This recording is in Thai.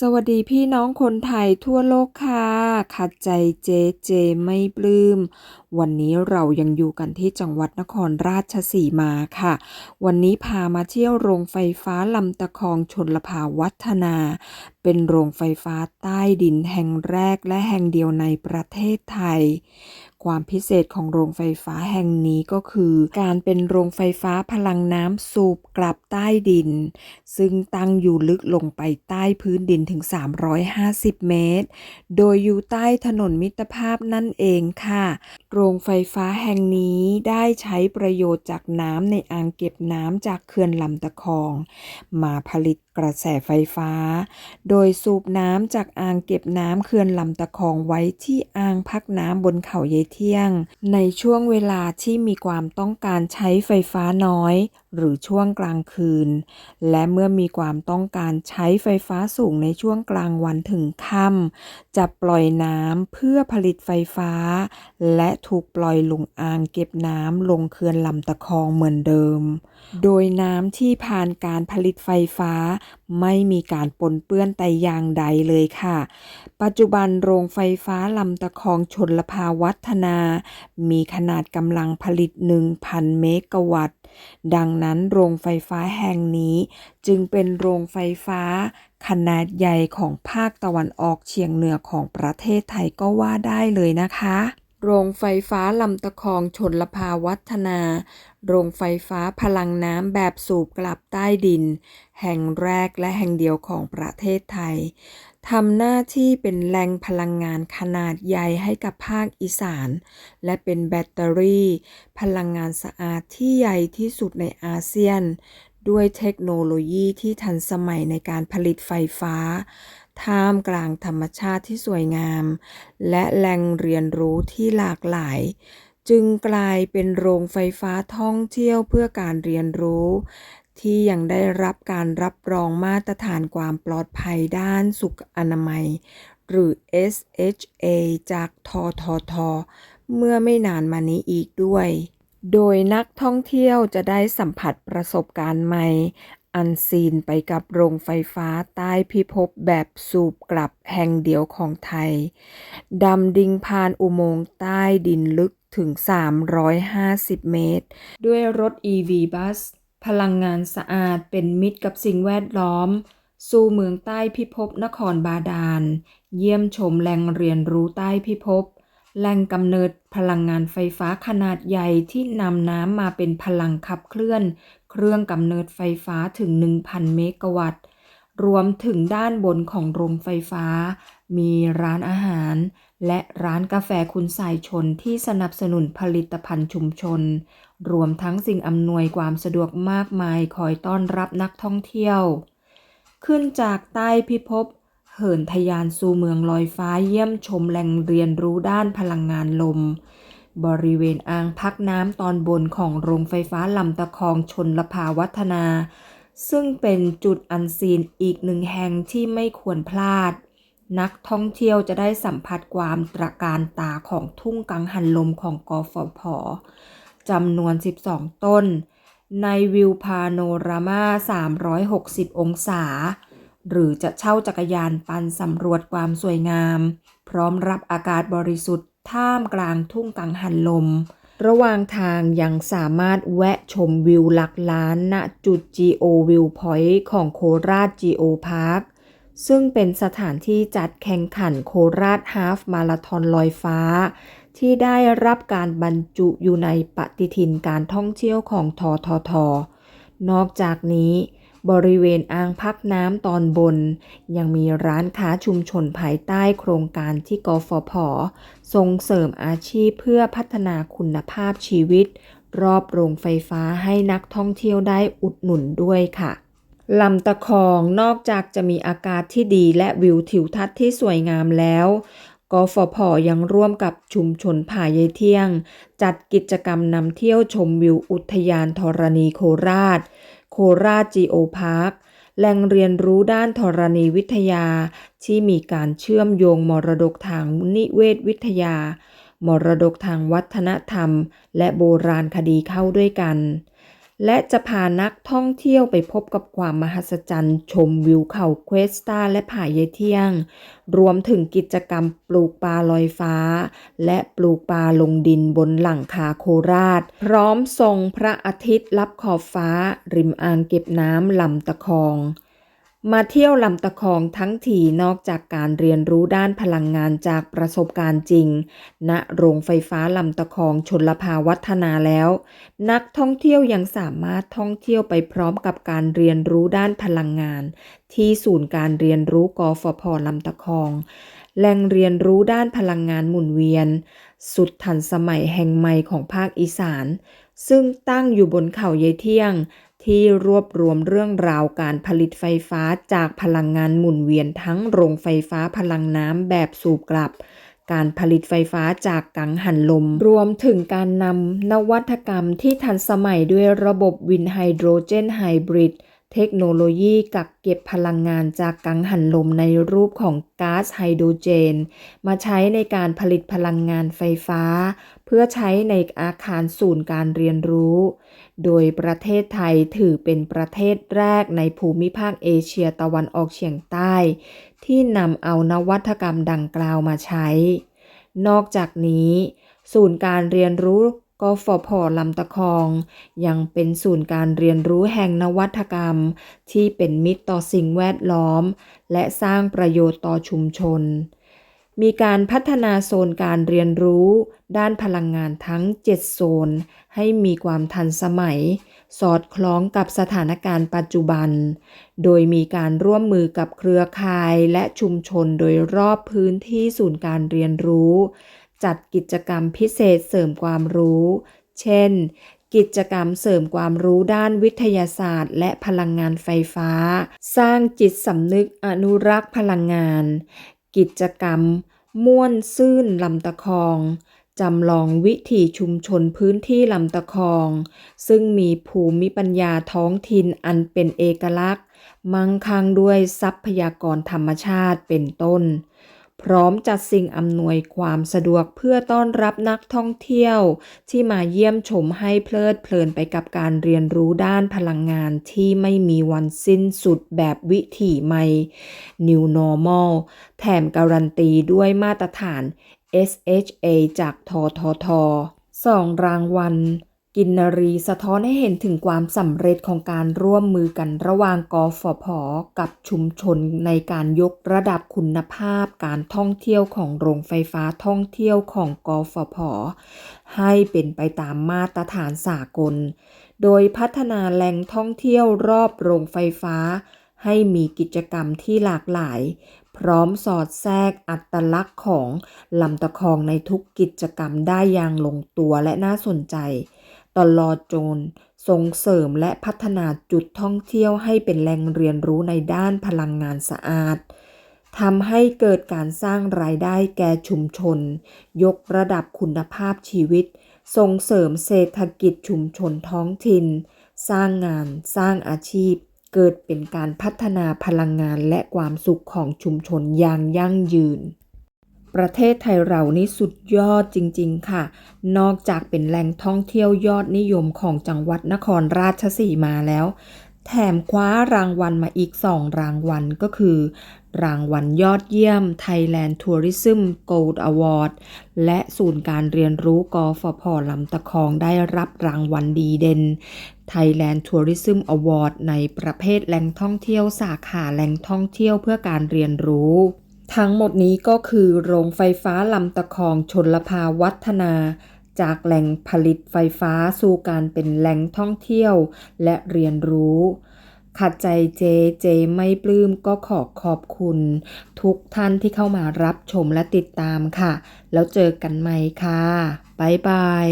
สวัสดีพี่น้องคนไทยทั่วโลกค่ะขัดใจเจเจไม่ปลื้ม วันนี้เรายังอยู่กันที่จังหวัดนครราชสีมาค่ะ วันนี้พามาเที่ยวโรงไฟฟ้าลำตะคองชนลภาวัฒนา เป็นโรงไฟฟ้าใต้ดินแห่งแรกและแห่งเดียวในประเทศไทย ความพิเศษของโรงไฟฟ้าแห่งนี้ก็คือ การเป็นโรงไฟฟ้าพลังน้ำสูบกลับใต้ดิน ซึ่งตั้งอยู่ลึกลงไปใต้พื้นดินถึง 350 เมตร โดยอยู่ใต้ถนนมิตรภาพนั่นเองค่ะ โรงไฟฟ้าแห่งนี้ได้ใช้ประโยชน์จากน้ำในอ่างเก็บน้ำจากเขื่อนลำตะคอง มาผลิตกระแสไฟฟ้า โดยสูบน้ำจากอ่างเก็บน้ำเขื่อนลำตะคองไว้ที่อ่างพักน้ำบนเขาเยายเที่ยง ในช่วงเวลาที่มีความต้องการใช้ไฟฟ้าน้อย หรือช่วงกลางคืน และเมื่อมีความต้องการใช้ไฟฟ้าสูงในช่วงกลางวันถึงค่ำจะปล่อยน้ำเพื่อผลิตไฟฟ้า และถูกปล่อยลงอ่างเก็บน้ำลงเขื่อนลำตะคองเหมือนเดิม โดยน้ำที่ผ่านการผลิตไฟฟ้า ไม่มีการปนเปื้อนแต่อย่างใดเลยค่ะ ปัจจุบันโรงไฟฟ้าลำตะคองชนลภาวัฒนา มีขนาดกำลังผลิต 1,000 เมกะวัตต์ ดังนั้นโรงไฟฟ้าแห่งนี้จึงเป็นโรงไฟฟ้าขนาดใหญ่ของภาคตะวันออกเฉียงเหนือของประเทศไทยก็ว่าได้เลยนะคะ โรงไฟฟ้าลำตะคองชนลภาวัฒนา โรงไฟฟ้าพลังน้ำแบบสูบกลับใต้ดิน แห่งแรกและแห่งเดียวของประเทศไทย ทำหน้าที่เป็นแหล่งพลังงานขนาดใหญ่ให้กับภาคอีสาน และเป็นแบตเตอรี่ พลังงานสะอาดที่ใหญ่ที่สุดในอาเซียน ด้วยเทคโนโลยีที่ทันสมัยในการผลิตไฟฟ้า ท่ามกลางธรรมชาติที่สวยงาม และแหล่งเรียนรู้ที่หลากหลาย จึงกลายเป็นโรงไฟฟ้าท่องเที่ยวเพื่อการเรียนรู้ ที่ยังได้รับการรับรองมาตรฐานความปลอดภัยด้านสุขอนามัย หรือ SHA จากททท เมื่อไม่นานมานี้อีกด้วย โดยนักท่องเที่ยวจะได้สัมผัสประสบการณ์ใหม่ อันซีนไปกับโรงไฟฟ้าใต้พิภพแบบสูบกลับแห่งเดียวของไทย ดำดิ่งผ่านอุโมงค์ใต้ดินลึกถึง 350 เมตร ด้วยรถ EV บัส พลังงานสะอาดเป็นมิตรกับสิ่งแวดล้อม สู่เมืองใต้พิภพนครบาดาล เยี่ยมชมแหล่งเรียนรู้ใต้พิภพ แหล่งกำเนิดพลังงานไฟฟ้าขนาดใหญ่ที่นำน้ำมาเป็นพลังขับเคลื่อน เครื่องกำเนิดไฟฟ้าถึง 1,000 เมกะวัตต์ รวมถึงด้านบนของโรงไฟฟ้า มีร้านอาหาร และร้านกาแฟคุณสายชนที่สนับสนุนผลิตภัณฑ์ชุมชน รวมทั้งสิ่งอำนวยความสะดวกมากมายคอยต้อนรับนักท่องเที่ยว ขึ้นจากใต้พิภพเหินทะยานสู่เมืองลอยฟ้าเยี่ยมชมแหล่งเรียนรู้ด้านพลังงานลม บริเวณอ่างพักน้ำตอนบนของโรงไฟฟ้าลำตะคองชนลภาวัฒนา ซึ่งเป็นจุดอันซีนอีกหนึ่งแห่งที่ไม่ควรพลาด นักท่องเที่ยวจะได้สัมผัสความตระการตาของทุ่งกังหันลมของกฟผ จำนวน 12 ต้น ในวิวพาโนรามา 360 องศา หรือจะเช่าจักรยานปั่นสำรวจความสวยงาม พร้อมรับอากาศบริสุทธิ์ท่ามกลางทุ่งกังหันลม ระหว่างทางยังสามารถแวะชมวิวหลักล้านณจุด Geo View Point ของโคราช Geo Park ซึ่งเป็นสถานที่จัดแข่งขันโคราชฮาฟมาราธอนลอยฟ้า ที่ได้รับการบรรจุอยู่ในปฏิทินการท่องเที่ยวของททท นอกจากนี้บริเวณอ่างพักน้ำตอนบน ยังมีร้านค้าชุมชนภายใต้โครงการที่กฟผ ส่งเสริมอาชีพเพื่อพัฒนาคุณภาพชีวิต รอบโรงไฟฟ้าให้นักท่องเที่ยวได้อุดหนุนด้วยค่ะลำตะคองนอกจากจะมีอากาศที่ดีและวิวทิวทัศน์ที่สวยงามแล้ว กฟผยังร่วมกับชุมชนผายายเที่ยง จัดกิจกรรมนำเที่ยวชมวิวอุทยานธรณีโคราช โคราชจีโอพาร์คแหล่งเรียนรู้ด้านธรณีวิทยา ที่มีการเชื่อมโยงมรดกทางนิเวศวิทยา มรดกทางวัฒนธรรม และโบราณคดีเข้าด้วยกัน และจะพานักท่องเที่ยวไปพบกับความมหัศจรรย์ ชมวิวเขาเควสตาและผาเยเที่ยง รวมถึงกิจกรรมปลูกปลาลอยฟ้า และปลูกปลาลงดินบนหลังคาโคราช พร้อมทรงพระอาทิตย์รับขอบฟ้า ริมอ่างเก็บน้ำลำตะคอง มาเที่ยวลำตะคองทั้งทีนอกจากการเรียนรู้ด้านพลังงานจากประสบการณ์จริง ณ โรงไฟฟ้าลำตะคองชนลภาวัฒนาแล้ว นักท่องเที่ยวยังสามารถท่องเที่ยวไปพร้อมกับการเรียนรู้ด้านพลังงาน ที่ศูนย์การเรียนรู้กฟผลำตะคอง แหล่งเรียนรู้ด้านพลังงานหมุนเวียน สุดทันสมัยแห่งใหม่ของภาคอีสาน ซึ่งตั้งอยู่บนเขาเยเที่ยง ที่รวบรวมเรื่องราวการผลิตไฟฟ้าจากพลังงานหมุนเวียนทั้งโรงไฟฟ้าพลังน้ำแบบสูบกลับ การผลิตไฟฟ้าจากกังหันลม รวมถึงการนำนวัตกรรมที่ทันสมัยด้วยระบบวินไฮโดรเจนไฮบริดเทคโนโลยีกักเก็บพลังงานจากกังหันลมในรูปของก๊าซไฮโดรเจน มาใช้ในการผลิตพลังงานไฟฟ้า พื่อใช้ในอาคารศูนย์การเรียนรู้ โดยประเทศไทยถือเป็นประเทศแรกในภูมิภาคเอเชียตะวันออกเฉียงใต้ ที่นำเอานวัตกรรมดังกล่าวมาใช้ นอกจากนี้ ศูนย์การเรียนรู้กฟผลำตะคอง ยังเป็นศูนย์การเรียนรู้แห่งนวัตกรรม ที่เป็นมิตรต่อสิ่งแวดล้อม และสร้างประโยชน์ต่อชุมชน มีการพัฒนาโซนการเรียนรู้ ด้านพลังงานทั้ง 7 โซน ให้มีความทันสมัย สอดคล้องกับสถานการณ์ปัจจุบัน โดยมีการร่วมมือกับเครือข่ายและชุมชนโดยรอบพื้นที่ศูนย์การเรียนรู้ จัดกิจกรรมพิเศษเสริมความรู้ เช่น กิจกรรมเสริมความรู้ด้านวิทยาศาสตร์ และพลังงานไฟฟ้า สร้างจิตสำนึกอนุรักษ์พลังงาน กิจกรรม ม่วนซื่นลำตะคอง จำลองวิถีชุมชนพื้นที่ลำตะคอง ซึ่งมีภูมิปัญญาท้องถิ่นอันเป็นเอกลักษณ์ มั่งคั่งด้วยทรัพยากรธรรมชาติเป็นต้น พร้อมจัดสิ่งอำนวยความสะดวกเพื่อต้อนรับนักท่องเที่ยว ที่มาเยี่ยมชมให้เพลิดเพลินไปกับการเรียนรู้ด้านพลังงานที่ไม่มีวันสิ้นสุดแบบวิถีใหม่ New Normal แถมการันตีด้วยมาตรฐาน SHA จากทททสองรางวัล กินนรีสะท้อนให้เห็นถึงความสำเร็จของการร่วมมือกันระหว่างกฟผกับชุมชนในการยกระดับคุณภาพการท่องเที่ยวของโรงไฟฟ้าท่องเที่ยวของกฟผให้เป็นไปตามมาตรฐานสากล โดยพัฒนาแหล่งท่องเที่ยวรอบโรงไฟฟ้า ให้มีกิจกรรมที่หลากหลาย พร้อมสอดแทรกอัตลักษณ์ของลำตะคองในทุกกิจกรรมได้อย่างลงตัวและน่าสนใจ ตลอดจนส่งเสริมและพัฒนาจุดท่องเที่ยวให้เป็นแหล่งเรียนรู้ในด้านพลังงานสะอาดทำให้เกิดการสร้างรายได้แก่ชุมชน ยกระดับคุณภาพชีวิต ส่งเสริมเศรษฐกิจชุมชนท้องถิ่น สร้างงานสร้างอาชีพ เกิดเป็นการพัฒนาพลังงานและความสุขของชุมชนอย่างยั่งยืน ประเทศไทยเรานี่สุดยอดจริง ๆ ค่ะ นอกจากเป็นแหล่งท่องเที่ยวยอดนิยมของจังหวัดนครราชสีมาแล้ว แถมคว้ารางวัลมาอีกสองรางวัลก็คือ รางวัลยอดเยี่ยม Thailand Tourism Gold Award และศูนย์การเรียนรู้กฟผลำตะคองได้รับรางวัลดีเด่น Thailand Tourism Award ในประเภทแหล่งท่องเที่ยวสาขาแหล่งท่องเที่ยวเพื่อการเรียนรู้ ทั้งหมดนี้ก็คือโรงไฟฟ้าลำตะคองชนลภาวัฒนา จากแหล่งผลิตไฟฟ้าสู่การเป็นแหล่งท่องเที่ยวและเรียนรู้ขัดใจเจเจไม่ปลื้มก็ขอขอบคุณ ทุกท่านที่เข้ามารับชมและติดตามค่ะ แล้วเจอกันใหม่ค่ะ บ๊ายบาย